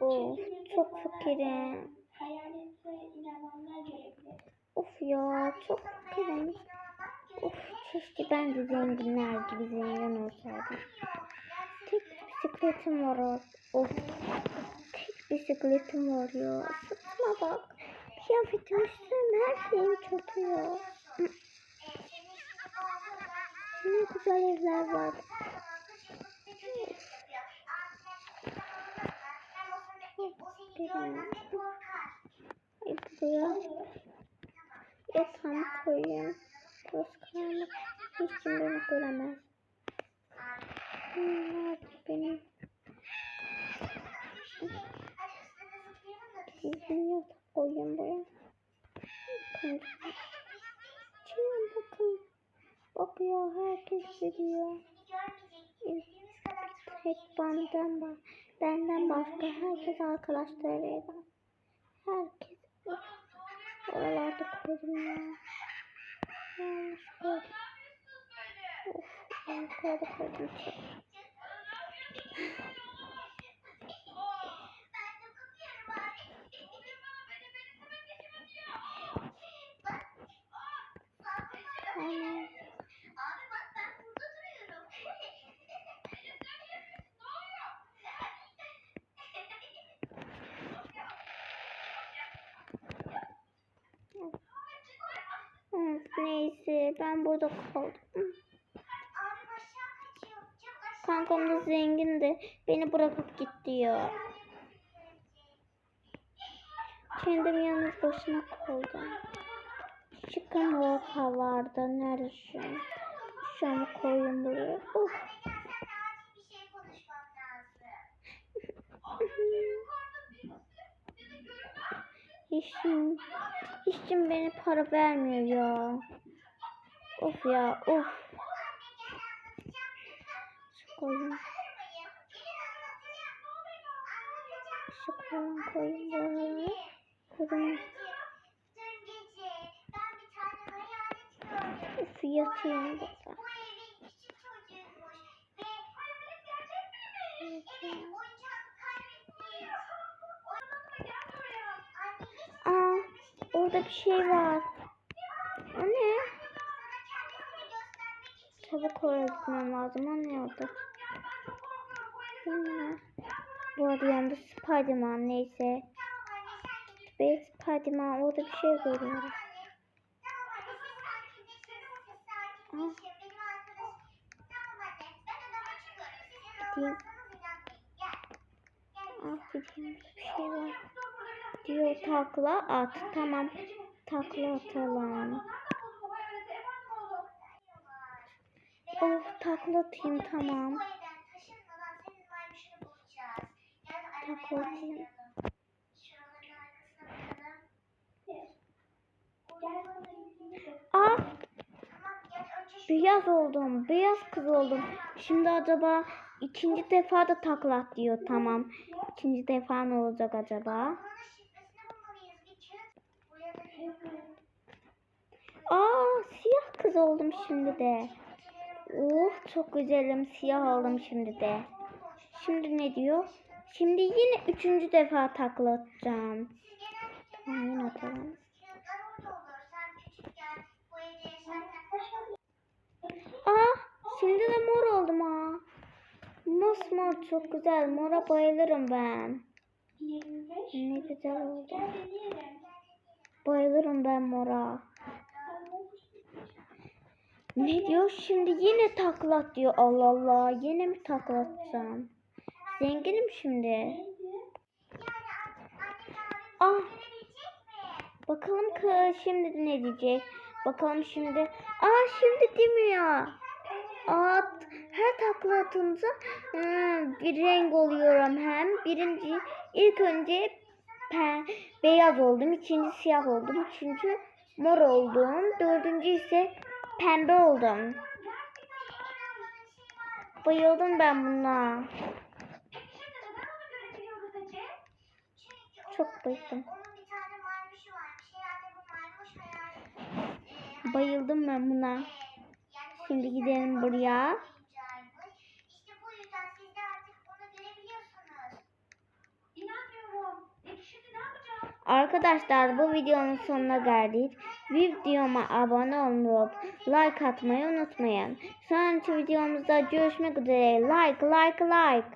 Of çok fakirim. Of ya çok fakirim. Of keşke ben de zenginler gibi zengin olsaydım. Tek bisikletim var. Of. Tek bisikletim var ya. Saçma bak. Kıyafetim üstüm her şeyim. Hı. Ne güzel evler var. Ay buraya yatağımı koyayım. Toz karanlık. Hiç kim beni göremez. Nerede benim? Bizim yatak koyayım buraya. Çiğim bakın. Bak ya herkes biliyor. Tek benden bak. Benden başka herkes arkadaşlarıyla. Herkes. Oralarda koydum ya. Yanlış koydum. Of, yanlışlarda koydum. Aynen. Of, neyse ben burada kaldım. Kankam da zengin de beni bırakıp gitti ya. Kendim yalnız başıma kaldım. Çıkın o havalarda nerede şu an? Şu an koyun buraya. Of. Hiçim, hiçim beni para vermiyor ya. Of ya of. Şu koyun. Şu koyun koyun buraya. Koyun. Of yatayım burada. Aa, orada bir şey var. O ne? Çabuk oraya lazım. O ne orada? Bu arada yanında Spiderman neyse. Ve Spiderman orada bir şey görüyorum. Gideyim. Ah gideyim bir şey var. Diyor takla at. Tamam. Takla atalım. Oh takla atayım tamam. Takla atayım. Ah beyaz oldum. Beyaz kız oldum. Şimdi acaba ikinci defa da takla at diyor. Tamam. İkinci defa ne olacak acaba? Aa siyah kız oldum şimdi de. Oh çok güzelim siyah oldum şimdi de. Şimdi ne diyor? Şimdi yine üçüncü defa takla atacağım. Yine atalım. Aa şimdi de mor oldum ha. Mosmor çok güzel. Mora bayılırım ben. Ne güzel oldu. Bayılırım ben mora. Ne diyor? Şimdi yine taklat diyor. Allah Allah. Yine mi taklatacağım? Zenginim şimdi. Ah. Bakalım kız şimdi ne diyecek? Bakalım şimdi. Aa şimdi demiyor. At her takla atınca hmm, bir renk oluyorum hem. Birinci ilk önce pe, beyaz oldum, ikinci siyah oldum, üçüncü mor oldum, dördüncü ise pembe oldum. Bayıldım ben buna. Çok bayıldım. Bayıldım ben buna. Şimdi gidelim buraya. Arkadaşlar bu videonun sonuna geldik. Videoma abone olup like atmayı unutmayın. Sonraki videomuzda görüşmek üzere. Like like like.